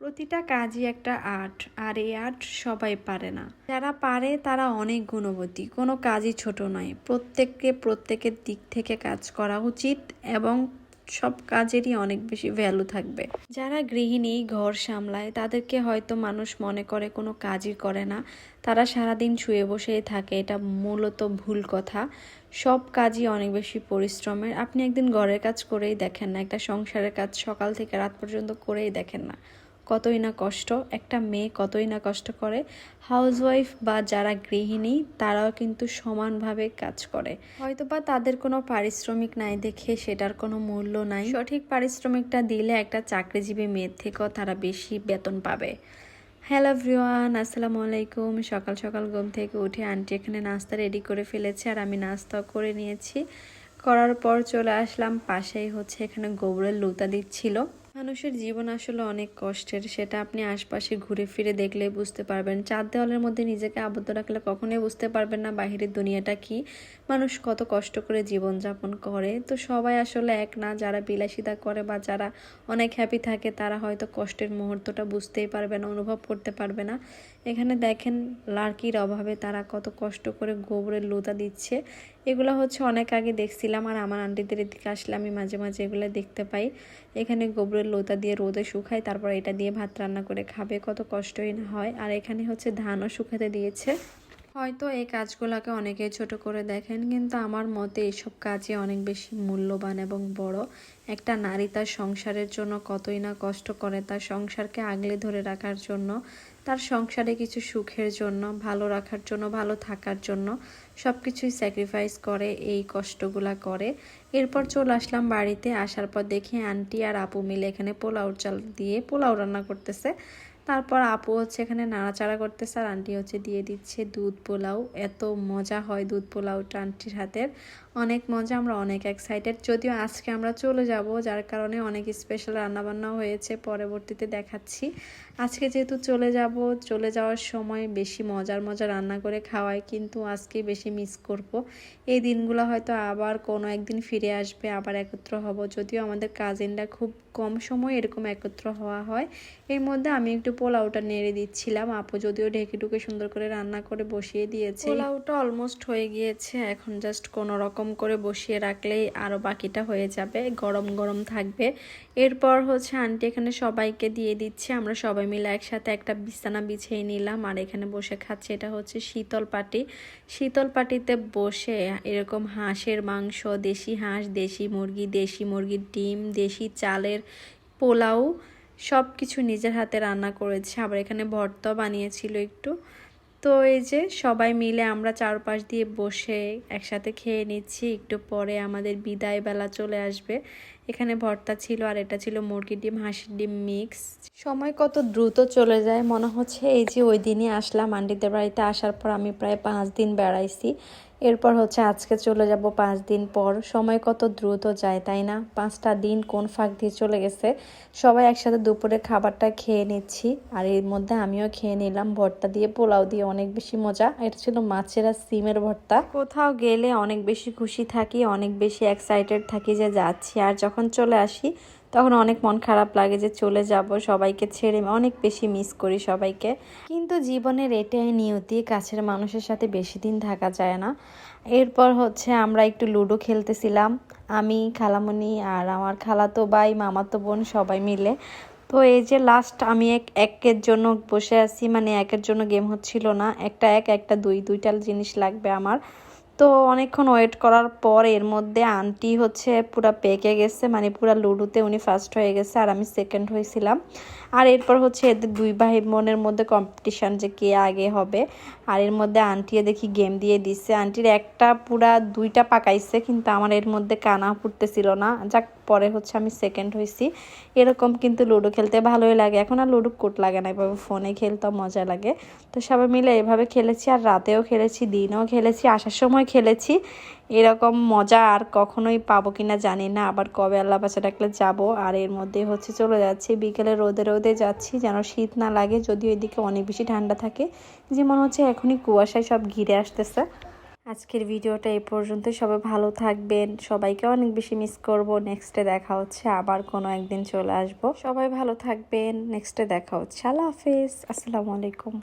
প্রতিটা কাজই একটা আর্ট, আর এই আর্ট সবাই পারে না। যারা পারে, তারা অনেক গুণবতী। কোনো কাজই ছোট নয়। প্রত্যেককে প্রত্যেকের দিক থেকে কাজ করা উচিত এবং সব কাজেরই অনেক বেশি ভ্যালু থাকবে। যারা গৃহিণী, ঘর সামলায়, তাদেরকে হয়তো মানুষ মনে করে কোনো কাজই করে না। তারা সারাদিন শুয়ে বসেই থাকে, এটা মূলত ভুল কথা। সব কাজই অনেক বেশি পরিশ্রমের। আপনি একদিন ঘরের কাজ করেই দেখেন না, একটা সংসারের কাজ সকাল থেকে রাত পর্যন্ত করেই দেখেন না। কতই না কষ্ট, একটা মেয়ে কতই না কষ্ট করে। হাউসওয়াইফ বা যারা গৃহিণী, তারাও কিন্তু সমানভাবে কাজ করে। হয়তোবা তাদের কোনো পারিশ্রমিক নাই দেখে সেটার কোনো মূল্য নাই। সঠিক পারিশ্রমিকটা দিলে একটা চাকরিজীবী মেয়ের থেকেও তারা বেশি বেতন পাবে। হ্যালো এভরিওয়ান আসসালামু আলাইকুম। সকাল সকাল ঘুম থেকে উঠে আন্টি এখানে নাস্তা রেডি করে ফেলেছে আর আমি নাস্তাও করে নিয়েছি। করার পর চলে আসলাম, পাশেই হচ্ছে এখানে গোবরের লুতা দিচ্ছিল। মানুষের জীবন আসলে অনেক কষ্টের, সেটা আপনি আশপাশে ঘুরে ফিরে দেখলে বুঝতে পারবেন। চার দেওয়ালের মধ্যে নিজেকে আবদ্ধ রাখলে কখনোই বুঝতে পারবেন না বাহিরের দুনিয়াটা কি। মানুষ কত কষ্ট করে জীবনযাপন করে। তো সবাই আসলে এক না, যারা বিলাসিতা করে বা যারা অনেক হ্যাপি থাকে, তারা হয়তো কষ্টের মুহূর্তটা বুঝতেই পারবে না, অনুভব করতে পারবে না। এখানে দেখেন, লার্কির অভাবে তারা কত কষ্ট করে গোবরের লুতা দিচ্ছে। এগুলো হচ্ছে অনেক আগে দেখছিলাম আর আমার আন্টিদের এদিকে আসলে আমি মাঝে মাঝে এগুলো দেখতে পাই। এখানে গোবরের লোতা দিয়ে রোদে শুকায়, তারপর এটা দিয়ে ভাত রান্না করে খাবে, কত কষ্টই না হয়। আর এখানে হচ্ছে ধানও শুকাতে দিয়েছে। হয়তো এই কাজগুলোকে অনেকেই ছোট করে দেখেন, কিন্তু আমার মতে এসব কাজই অনেক বেশি মূল্যবান এবং বড়। একটা নারী তার সংসারের জন্য কতই না কষ্ট করে, তার সংসারকে আগলে ধরে রাখার জন্য, তার সংসারে কিছু সুখের জন্য, ভালো রাখার জন্য, ভালো থাকার জন্য সব কিছুই স্যাক্রিফাইস করে, এই কষ্টগুলা করে। এরপর চলে আসলাম বাড়িতে, আসার পর দেখি আন্টি আর আপু মিলে এখানে পোলাও চাল দিয়ে পোলাও রান্না করতেছে। তারপর আপু হচ্ছে এখানে নাড়াচাড়া করতেছে আর আন্টি হচ্ছে দিয়ে দিচ্ছে দুধ পোলাও। এত মজা হয় দুধ পোলাওটা আন্টির হাতের। অনেক মজা, আমরা অনেক এক্সাইটেড যদিও আজকে আমরা চলে যাব, যার কারণে অনেক স্পেশাল রান্নাবান্নাও হয়েছে, পরবর্তীতে দেখাচ্ছি। আজকে যেহেতু চলে যাব, চলে যাওয়ার সময় বেশি মজার মজার রান্না করে খাওয়াই, কিন্তু আজকে বেশি মিস করব। এই দিনগুলো হয়তো আবার কোনো একদিন ফিরে আসবে, আবার একত্র হব। যদিও আমাদের কাজিনরা খুব কম সময় এরকম একত্র হওয়া হয়। এর মধ্যে আমি একটু পোলাওটা নেড়ে দিচ্ছিলাম। আপু যদিও ঢেকে ঢুকে সুন্দর করে রান্না করে বসিয়ে দিয়েছে। পোলাওটা অলমোস্ট হয়ে গিয়েছে, এখন জাস্ট কোনো রকম করে বসিয়ে রাখলেই আরও বাকিটা হয়ে যাবে, গরম গরম থাকবে। এরপর হচ্ছে আন্টি এখানে সবাইকে দিয়ে দিচ্ছে, আমরা সবাই মিলে একসাথে একটা বিছানা বিছিয়ে নিলাম আর এখানে বসে খাচ্ছে, এটা হচ্ছে শীতল পাটি। শীতল পাটিতে বসে এরকম হাঁসের মাংস, দেশি হাঁস, দেশি মুরগি, দেশি মুরগির ডিম, দেশি চালের পোলাও সব কিছু নিজের হাতে রান্না করেছে। আবার এখানে ভর্তা বানিয়েছিল একটু। তো এই যে সবাই মিলে আমরা চারপাশ দিয়ে বসে একসাথে খেয়ে নিচ্ছি, একটু পরে আমাদের বিদায় বেলা চলে আসবে। এখানে ভর্তা ছিল আর এটা ছিল মুরগির ডিম, হাঁসির ডিম মিক্স। সময় কত দ্রুত চলে যায়, মনে হচ্ছে এই যে ওই দিনই আসলাম, আন্টিদের বাড়িতে আসার পর আমি প্রায় পাঁচ দিন বেড়াইছি। এরপর হচ্ছে আজকে চলে যাব পাঁচ দিন পর। সময় কত দ্রুত যায়, তাই না? পাঁচটা দিন কোন ফাঁক দিয়ে চলে গেছে? সবাই একসাথে দুপুরে খাবারটা খেয়ে নিচ্ছি। আর এর মধ্যে আমিও খেয়ে নিলাম ভর্তা দিয়ে, পোলাও দিয়ে, অনেক বেশি মজা। এটা ছিল মাছের আর সিমের ভর্তা। কোথাও গেলে অনেক বেশি খুশি থাকি, অনেক বেশি এক্সাইটেড থাকি যে যাচ্ছি। আর যখন চলে আসি তখন অনেক মন খারাপ লাগে যে চলে যাব, সবাইকে ছেড়ে অনেক বেশি মিস করি সবাইকে। কিন্তু জীবনের এটাই নিয়তি, কাছের মানুষের সাথে বেশি দিন থাকা যায় না। এরপর হচ্ছে আমরা একটু লুডো খেলতেছিলাম, আমি খালামণি আর আমার খালাতো ভাই, মামাতো বোন সবাই মিলে। তো এই যে লাস্ট আমি এক, একের জন্য বসে আছি মানে একের জন্য গেম হচ্ছিল না, একটা এক, একটা দুই, দুইটা জিনিস লাগবে আমার। তো অনেকক্ষণ ওয়েট করার পর এর মধ্যে আন্টি হচ্ছে পুরা পেকে গেছে মানে পুরা লুডুতে উনি ফার্স্ট হয়ে গেছে আর আমি সেকেন্ড হয়েছিলাম। আর এরপর হচ্ছে এদের দুই ভাই বোনের মধ্যে কম্পিটিশান যে কে আগে হবে। আর এর মধ্যে আন্টিও দেখি গেম দিয়ে দিচ্ছে আন্টির একটা পুরা দুইটা পাকাইছে, কিন্তু আমার এর মধ্যে কানা ফুটতেছিল না। যাক, পরে হচ্ছে আমি সেকেন্ড হয়েছি এরকম কিন্তু লুডো খেলতে ভালোই লাগে। এখন আর লুডো কোট লাগে না। এভাবে ফোনে খেলতেও মজা লাগে। তো সবাই মিলে এভাবে খেলেছি। আর রাতেও খেলেছি, দিনেও খেলেছি, আসার সময় খেলেছি। এরকম মজা আর কখনোই পাবো কিনা জানি না। আবার কবে আল্লাহ বাচ্চা ডাকলে যাব? আর এর মধ্যে হচ্ছে চলে যাচ্ছি, বিকেলে রোদে রোদে যাচ্ছি, যেন শীত না লাগে, যদিও এদিকে অনেক বেশি ঠান্ডা থাকে। যে মনে হচ্ছে এখনই কুয়াশায় সব ঘিরে আসতেছে। আজকের ভিডিওটা এ পর্যন্ত। সবাই ভালো থাকবেন। সবাইকে অনেক বেশি মিস করব। নেক্সটে দেখা হচ্ছে, আবার কোনো একদিন চলে আসব। সবাই ভালো থাকবেন। নেক্সটে দেখা হচ্ছে। আল্লাহ হাফিজ। আসসালামু আলাইকুম।